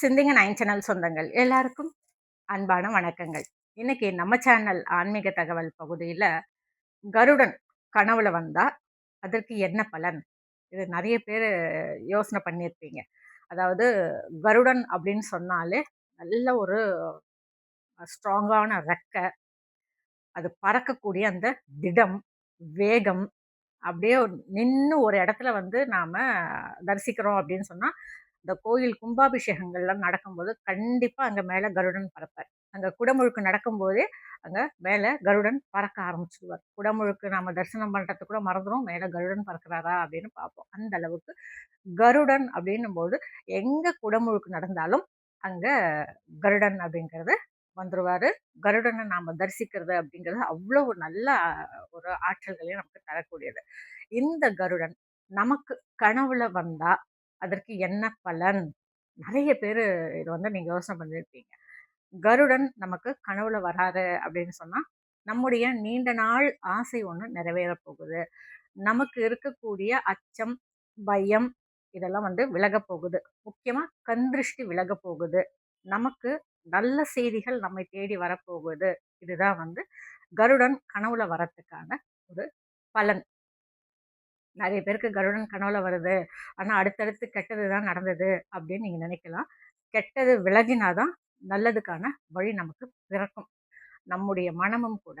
சிந்திங்க nine channel சொந்தங்கள். எல்லாருக்கும் அன்பான வணக்கங்கள். இன்னைக்கு நம்ம சேனல் ஆன்மீக தகவல் பகுதியில் கருடன் கனவுல வந்தா அதற்கு என்ன பலன்? இது நிறைய பேர் யோசனை பண்ணியிருப்பீங்க. அதாவது கருடன் அப்படின்னு சொன்னாலே நல்ல ஒரு ஸ்ட்ராங்கான ரெக்கை அது பறக்கக்கூடிய அந்த திடம் வேகம் அப்படியே நின்று ஒரு இடத்துல வந்து நாம் தரிசிக்கிறோம் அப்படின்னு சொன்னால் இந்த கோயில் கும்பாபிஷேகங்கள்லாம் நடக்கும்போது கண்டிப்பாக அங்கே மேலே கருடன் பறப்பார். அங்கே குடமுழுக்கு நடக்கும்போதே அங்கே மேலே கருடன் பறக்க ஆரம்பிச்சிடுவார் குடமுழுக்கு நம்ம தரிசனம் பண்ணுறது கூட மறந்துடும் மேலே கருடன் பறக்கிறாரா அப்படின்னு பார்ப்போம். அந்த அளவுக்கு கருடன் அப்படின்னும் போது எங்கே குடமுழுக்கு நடந்தாலும் அங்கே கருடன் அப்படிங்கிறது வந்துடுவார் கருடனை நாம் தரிசிக்கிறது அப்படிங்கிறது அவ்வளோ நல்ல ஒரு ஆற்றல்களையும் நமக்கு தரக்கூடியது. இந்த கருடன் நமக்கு கனவுல வந்தால் அதற்கு என்ன பலன்? நிறைய பேர் இது வந்து நீங்கள் யோசனை பண்ணியிருப்பீங்க கருடன் நமக்கு கனவுல வராரு அப்படின்னு சொன்னால் நம்முடைய நீண்ட நாள் ஆசை ஒன்று நிறைவேற போகுது. நமக்கு இருக்கக்கூடிய அச்சம் பயம் இதெல்லாம் வந்து விலக போகுது. முக்கியமாக கந்திருஷ்டி விலக போகுது. நமக்கு நல்ல செய்திகள் நம்மை தேடி வரப்போகுது இதுதான் வந்து கருடன் கனவுல வரத்துக்கான ஒரு பலன். நிறைய பேருக்கு கருடன் கனவுல வருது. ஆனால் அடுத்தடுத்து கெட்டது தான் நடந்தது அப்படின்னு நீங்கள் நினைக்கலாம். கெட்டது விலகினாதான் நல்லதுக்கான வழி நமக்கு பிறக்கும். நம்முடைய மனமும் கூட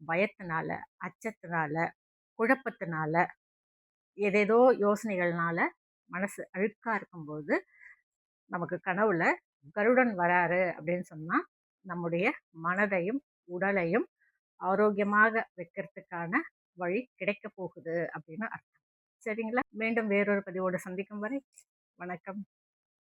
பயத்தினால அச்சத்தினால குழப்பத்தினால ஏதேதோ யோசனைகள்னால மனசு அழுக்காக இருக்கும்போது நமக்கு கனவுல கருடன் வராரு அப்படின்னு சொன்னால் நம்முடைய மனதையும் உடலையும் ஆரோக்கியமாக வைக்கிறதுக்கான வழி கிடைக்க போகுது அப்படின்னு அர்த்தம். சரிங்களா? மீண்டும் வேறொரு பதிவோடு சந்திக்கும் வரை வணக்கம்.